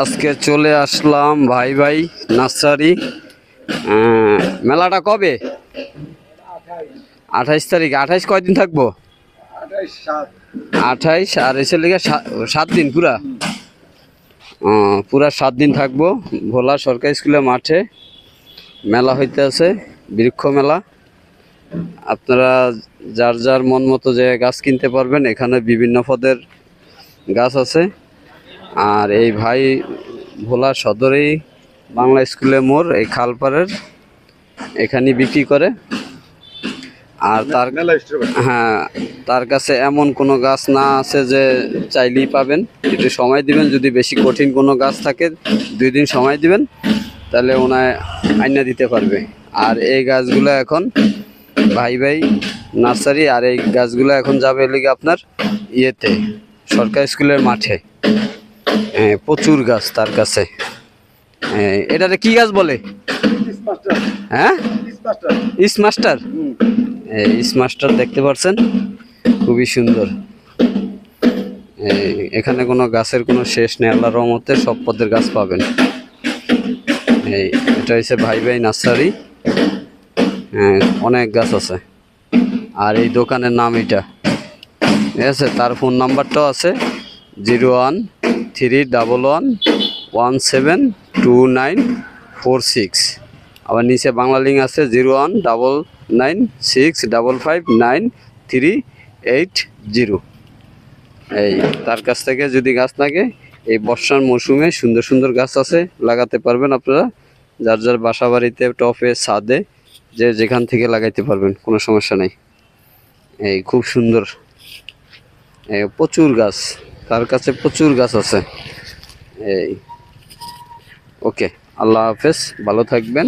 আজকে চলে আসলাম ভাই ভাই নার্সারি। মেলাটা কবে? আঠাইশ তারিখ। আঠাইশ কয়দিন থাকব? আঠাইশ আর এসে লেগে সাত দিন পুরা? পুরা সাত দিন থাকব। ভোলা সরকারি স্কুলের মাঠে মেলা হইতে আছে, বৃক্ষ মেলা। আপনারা যার যার মন মতো যে গাছ কিনতে পারবেন, এখানে বিভিন্ন পদের গাছ আছে। আর এই ভাই ভোলা সদরেই বাংলা স্কুলে মোড় এই খালপাড়ের। এখানে বিক্রি করে। আর তার হ্যাঁ তার কাছে এমন কোনো গাছ না আছে যে চাইলেই পাবেন। একটু সময় দিবেন যদি বেশি কঠিন কোনো গাছ থাকে দুই দিন সময় দিবেন তাহলে ওনায় আইনা দিতে পারবে। আর এই গাছগুলো এখন ভাই ভাই নার্সারি আর এই গাছগুলো এখন যাবে লিগে আপনার ইয়েতে সরকারি স্কুলের মাঠে। প্রচুর গাছ তার কাছে। এটাতে কি গাছ বলে? হ্যাঁ? ইস মাস্টার ইস মাস্টার দেখতে পাচ্ছেন খুবই সুন্দর। এখানে কোনো গাছের কোনো শেষ নেই আল্লাহ রহমতে সব পদের গাছ পাবেন। এই এটা হচ্ছে ভাই ভাই নার্সারি। হ্যাঁ, অনেক গাছ আছে। আর এই দোকানের নাম এটা। ঠিক আছে তার ফোন নাম্বারটাও আছে zero one three double one one seven two nine four six আবার নিচে বাংলা লিঙ্ক আছে zero one double nine six double five nine three eight zero এই, তার কাছ থেকে যদি গাছ থাকে এই বর্ষার মৌসুমে সুন্দর সুন্দর গাছ আছে, লাগাতে পারবেন আপনারা। যার যার বাসা বাড়িতে, টপে, ছাদে, যে যেখান থেকে লাগাইতে পারবেন, কোনো সমস্যা নেই। এই, খুব সুন্দর। প্রচুর গাছ। তার কাছে প্রচুর গাছ আছে। এই। ওকে আল্লাহ হাফেজ ভালো থাকবেন।